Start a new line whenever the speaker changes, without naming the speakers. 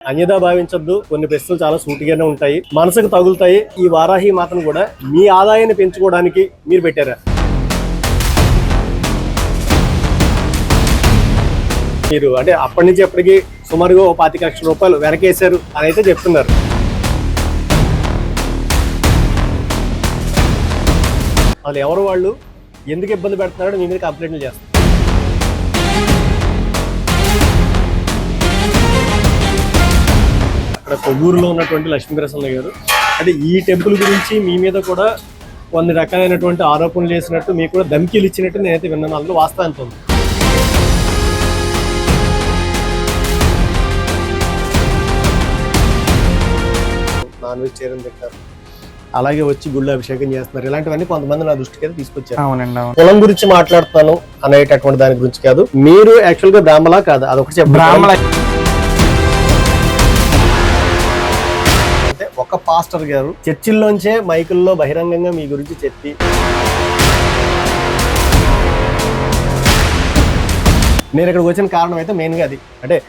అన్యదా భావించద్దు. కొన్ని ప్రశ్నలు చాలా సూటిగానే ఉంటాయి. మనసుకు తగులుతాయి. ఈ వారాహి మాత్రం కూడా మీ ఆదాయాన్ని పెంచుకోవడానికి మీరు పెట్టారా? మీరు అంటే అప్పటి నుంచి ఎప్పటికీ సుమారుగా ఓ పాతిక లక్షల రూపాయలు వెనకేశారు అని అయితే చెప్తున్నారు. వాళ్ళు ఎవరు వాళ్ళు? ఎందుకు ఇబ్బంది పెడుతున్నారో మీ మీద కంప్లైంట్లు చేస్తారు అక్కడ కొవ్వూరులో ఉన్నటువంటి లక్ష్మీప్రసన్న గారు. అంటే ఈ టెంపుల్ గురించి మీ మీద కూడా కొన్ని రకాలైనటువంటి ఆరోపణలు చేసినట్టు మీకు కూడా ధమ్కీలు ఇచ్చినట్టు నేనైతే విన్నాను. అందులో వాస్తవం ఎంత ఉంది. నాన్ వెజిటేరియన్ తింటారు అలాగే వచ్చి గుళ్ళు అభిషేకం చేస్తున్నారు. ఇలాంటివన్నీ కొంతమంది నా దృష్టికి అయితే తీసుకొచ్చారు.
అవునండి అవును.
కులం గురించి మాట్లాడుతున్నాను అనేటటువంటి దాని గురించి కాదు. మీరు యాక్చువల్గా బ్రాహ్మలా కాదు. అదొకటి చెప్పండి.
బ్రాహ్మణ
ఒక పాస్టర్ గారు. చర్చిల్లోంచే మైకుల్లో బహిరంగంగా మీ గురించి చెప్పి. నేను ఇక్కడికి వచ్చిన కారణం అయితే మెయిన్గా అది. అంటే